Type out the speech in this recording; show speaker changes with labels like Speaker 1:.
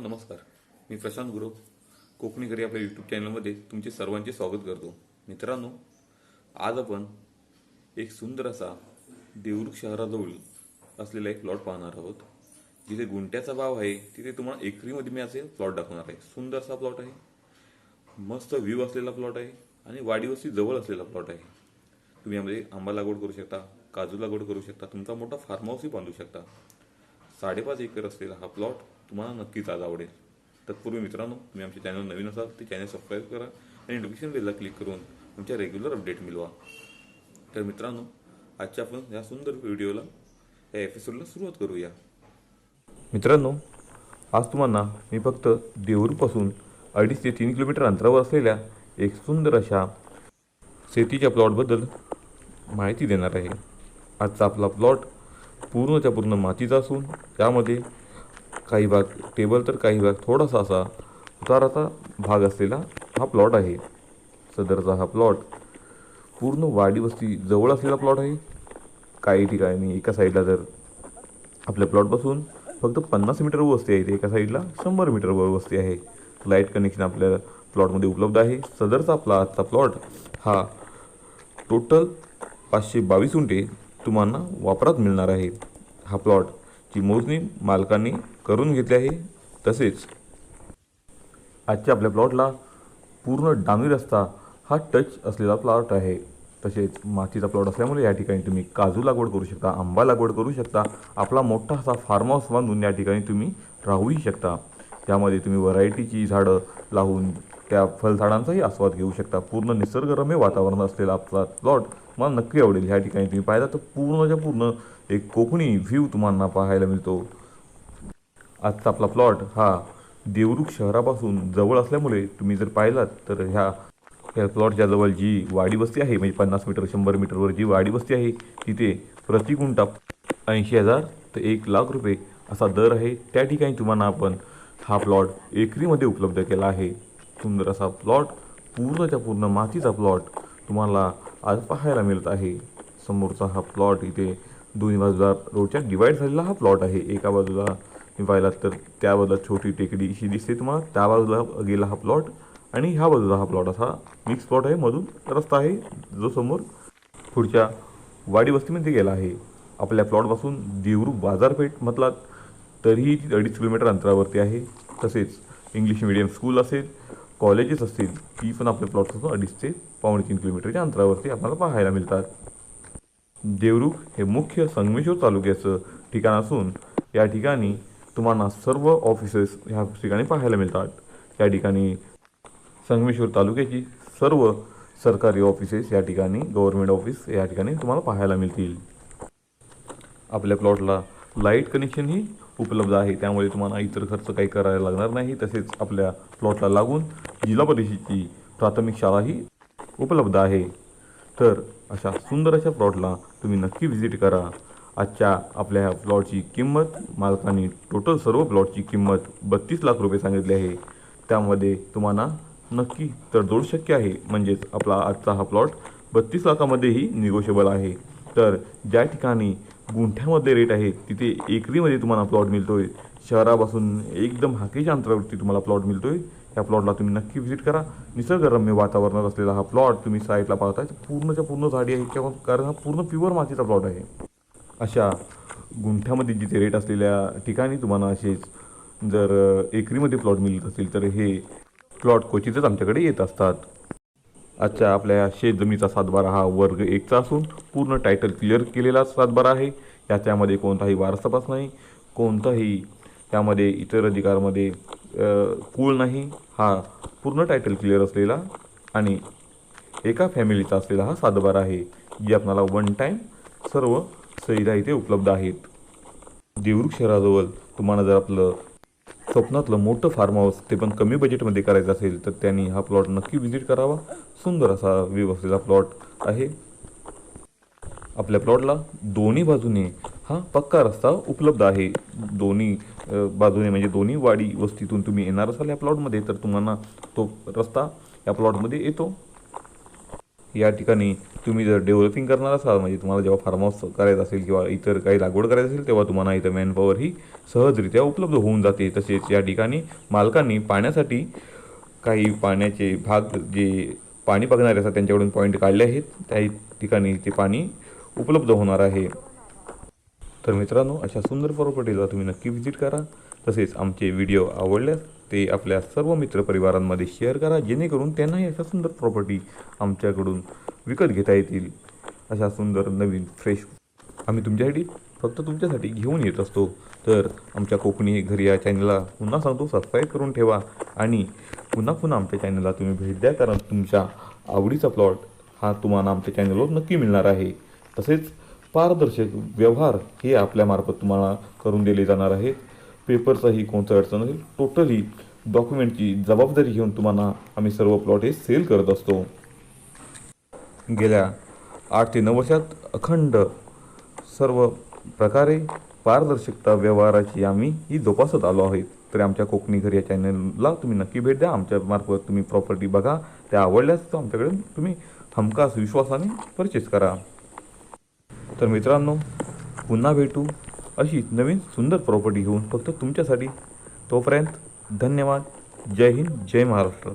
Speaker 1: नमस्कार. मी प्रशांत गुरव कोकणी घरी आपल्या यूट्यूब चॅनलमध्ये तुमचे सर्वांचे स्वागत करतो. मित्रांनो आज आपण एक सुंदर असा देवरुख शहराजवळ असलेला एक प्लॉट पाहणार आहोत जिथे गुंट्याचा भाव आहे तिथे तुम्हाला एकरीमध्ये मी असे प्लॉट दाखवणार आहे. सुंदर असा प्लॉट आहे मस्त व्ह्यू असलेला प्लॉट आहे आणि वाडीवस्ती जवळ असलेला प्लॉट आहे. तुम्ही यामध्ये आंबा लागवड करू शकता काजू लागवड करू शकता तुमचा मोठा फार्म हाऊसही बांधू शकता. साडेपाच एकर असलेला हा प्लॉट तुम्हाला नक्कीच आज आवडेल. तत्पूर्वी मित्रांनो तुम्ही आमच्या चॅनल नवीन असाल ते चॅनल सबस्क्राईब करा आणि नोटिफिकेशन बेलला क्लिक करून तुमच्या रेग्युलर अपडेट मिळवा. तर मित्रांनो आजच्या आपण या सुंदर व्हिडिओला या एपिसोडला सुरुवात करूया. मित्रांनो आज तुम्हाला मी फक्त देऊरपासून अडीच ते तीन किलोमीटर अंतरावर असलेल्या एक सुंदर अशा शेतीच्या प्लॉटबद्दल माहिती देणार आहे. आजचा आपला प्लॉट पूर्णच्या पूर्ण मातीचा असून त्यामध्ये काही भाग टेबल तर काही भाग थोडासा असा उताराचा भाग असलेला हा प्लॉट आहे. सदरचा हा प्लॉट पूर्ण वाडी वस्ती जवळ असलेला प्लॉट आहे. काही ठिकाणी एका साईडला जर आपल्या प्लॉटपासून फक्त पन्नास मीटर वस्ती आहे ते एका साईडला शंभर मीटरवर वस्ती आहे. लाइट कनेक्शन आपल्या प्लॉटमध्ये उपलब्ध आहे. सदरचा आपला आजचा प्लॉट हा टोटल पाचशे बावीस उंटे तुम्हाला वापरात मिळणार आहे. हा प्लॉटची मोजणी मालकांनी करून घेतली आहे तसेच आजच्या आपल्या प्लॉटला पूर्ण डांबरी रस्ता हा टच असलेला प्लॉट आहे. तसेच मातीचा प्लॉट असल्यामुळे या ठिकाणी तुम्ही काजू लागवड करू शकता आंबा लागवड करू शकता. आपला मोठा असा फार्म हाऊस बांधून या ठिकाणी तुम्ही राहूही शकता. त्यामध्ये तुम्ही व्हरायटीची झाडं लावून त्या फळझाडांचाही आस्वाद घेऊ शकता. पूर्ण निसर्गरम्य वातावरण असलेला आपला प्लॉट मला नक्की आवडेल. ह्या ठिकाणी तुम्ही पाहिला तर पूर्णच्या पूर्ण एक कोकणी व्ह्यू तुम्हाला पाहायला मिळतो. आजचा आपला प्लॉट हा देवरुख शहरापासून जवळ असल्यामुळे तुम्ही जर पाहिलात तर ह्या ह्या प्लॉटच्या जवळ जी वाडी वस्ती आहे म्हणजे पन्नास मीटर शंभर मीटरवर जी वाडी वस्ती आहे तिथे प्रतिकुंटा ऐंशी हजार ते एक लाख रुपये असा दर आहे. त्या ठिकाणी तुम्हाला आपण हा प्लॉट एकरीमध्ये उपलब्ध केला आहे. सुंदर असा प्लॉट पूर्णच्या पूर्ण मातीचा प्लॉट तुम्हाला आज पाहायला मिळत आहे. समोरचा हा प्लॉट इथे दोन्ही बाजूला रोडच्या डिवाईड झालेला हा प्लॉट आहे. एका बाजूला तुम्ही पाहिलात तर त्या बाजूला छोटी टेकडी अशी दिसते तुम्हाला. त्या बाजूला गेला हा प्लॉट आणि ह्या बाजूला हा प्लॉट असा मिक्स प्लॉट आहे. मधून रस्ता आहे जो समोर पुढच्या वाडी वस्तीमध्ये गेला आहे. आपल्या प्लॉटपासून देवरू बाजारपेठ म्हटलात तरीही ती अडीच किलोमीटर अंतरावरती आहे. तसेच इंग्लिश मिडियम स्कूल असेल कॉलेजेस असतील ती पण आपल्या प्लॉटपासून अडीच ते पावणे तीन किलोमीटरच्या अंतरावरती आपल्याला पाहायला मिळतात. देवरुख हे मुख्य संगमेश्वर तालुक्याचं ठिकाण असून या ठिकाणी तुम्हाला सर्व ऑफिसेस ह्या ठिकाणी पाहायला मिळतात. या ठिकाणी संगमेश्वर तालुक्याची सर्व सरकारी ऑफिसेस या ठिकाणी गव्हर्नमेंट ऑफिस या ठिकाणी तुम्हाला पाहायला मिळतील. आपल्या प्लॉटला लाइट कनेक्शनही उपलब्ध आहे त्यामुळे तुम्हाला इतर खर्च काही करायला लागणार नाही तसेच आपल्या प्लॉटला लागून जिल्हा परिषदेची प्राथमिक शाळाही उपलब्ध आहे. तर अशा सुंदर अशा प्लॉटला तुम्ही नक्की व्हिजिट करा. आजच्या आपल्या ह्या प्लॉटची किंमत मालकाने टोटल सर्व प्लॉटची किंमत बत्तीस लाख रुपये सांगितली आहे. त्यामध्ये तुम्हाला नक्की तडजोड शक्य आहे म्हणजेच आपला आजचा हा प्लॉट बत्तीस लाखामध्येही निगोशिएबल आहे. तर ज्या ठिकाणी गुंठ्यामध्ये रेट आहे तिथे एकरीमध्ये तुम्हाला प्लॉट मिळतो आहे शहरापासून एकदम हाकेच्या अंतरावरती तुम्हाला प्लॉट मिळतो आहे या प्लॉटला तुम्ही नक्की व्हिजिट करा. निसर्गरम्य वातावरणात असलेला हा प्लॉट तुम्ही साईडला पाहताय. पूर्णच्या पूर्ण झाडी आहे किंवा कारण हा पूर्ण प्युअर मातीचा प्लॉट आहे. अशा गुंठ्यामध्ये जिथे रेट असलेल्या ठिकाणी तुम्हाला असेच जर एकरीमध्ये प्लॉट मिळत असेल तर हे प्लॉट क्वचितच आमच्याकडे येत असतात. आजच्या आपल्या शेत जमिनीचा सातबारा हा वर्ग एकचा असून पूर्ण टायटल क्लिअर केलेला सातबारा आहे. याच्यामध्ये कोणताही वारस तपास नाही. कोणताही त्यामध्ये इतर अधिकारमध्ये कूळ नाही हा पूर्ण टायटल क्लिअर असलेला आणि एका फॅमिलीचा असलेला हा सातबार आहे जी आपणाला वन टाईम सर्व सुविधा इथे उपलब्ध आहेत. देवरुख शहराजवळ तुम्हाला जर आपलं स्वप्नातलं मोठं फार्म हाऊस ते पण कमी बजेटमध्ये करायचं असेल तर त्यांनी हा प्लॉट नक्की व्हिजिट करावा. सुंदर असा व्ह्यू असलेला प्लॉट आहे. आपल्या प्लॉटला दोन्ही बाजूने हा पक्का रस्ता उपलब्ध आहे. दोन्ही बाजूने म्हणजे दोन्ही वाडी वस्तीतून तुम्ही येणार असाल या प्लॉटमध्ये तर तुम्हाला तो रस्ता या प्लॉटमध्ये येतो. या ठिकाणी तुम्ही जर डेव्हलपिंग करणार असाल म्हणजे तुम्हाला जेव्हा फार्म हाऊस करायचं असेल किंवा इतर काही लागवड करायची असेल तेव्हा तुम्हाला इथं मॅनपॉवर ही सहजरित्या उपलब्ध होऊन जाते. तसेच या ठिकाणी मालकांनी पाण्यासाठी काही पाण्याचे भाग जे पाणी बघणारे असतात त्यांच्याकडून पॉईंट काढले आहेत. त्या ठिकाणी ते पाणी उपलब्ध होणार आहे. तर मित्रांनो अशा सुंदर प्रॉपर्टीला तुम्ही नक्की व्हिजिट करा. तसेच आमचे व्हिडिओ आवडल्यास ते आपल्या सर्व मित्रपरिवारांमध्ये शेअर करा जेणेकरून त्यांनाही अशा सुंदर प्रॉपर्टी आमच्याकडून विकत घेता येतील. अशा सुंदर नवीन फ्रेश आम्ही तुमच्यासाठी फक्त तुमच्यासाठी घेऊन येत असतो. तर आमच्या कोकणी घरी या चॅनलला पुन्हा सांगतो सबस्क्राईब करून ठेवा आणि पुन्हा पुन्हा आमच्या चॅनलला तुम्ही भेट द्या कारण तुमच्या आवडीचा प्लॉट हा तुम्हाला आमच्या चॅनलवर नक्की मिळणार आहे. तसेच पारदर्शक व्यवहार हे आपल्यामार्फत तुम्हाला करून दिले जाणार आहेत. पेपरचाही कोणता अडचण नसेल टोटली डॉक्युमेंटची जबाबदारी घेऊन तुम्हाला आम्ही सर्व प्लॉट हे सेल करत असतो. गेल्या आठ ते नऊ वर्षात अखंड सर्व प्रकारे पारदर्शकता व्यवहाराची आम्ही ही जोपासत आलो आहोत. तर आमच्या कोकणी घर या चॅनलला तुम्ही नक्की भेट द्या. आमच्यामार्फत तुम्ही प्रॉपर्टी बघा. त्या आवडल्यास तर आमच्याकडे तुम्ही हमखास विश्वासाने परचेस करा. तर मित्रांनो पुन्हा भेटू अशी नवीन सुंदर प्रॉपर्टी घेऊन फक्त तुमच्यासाठी. तोपर्यंत धन्यवाद. जय हिंद जय महाराष्ट्र.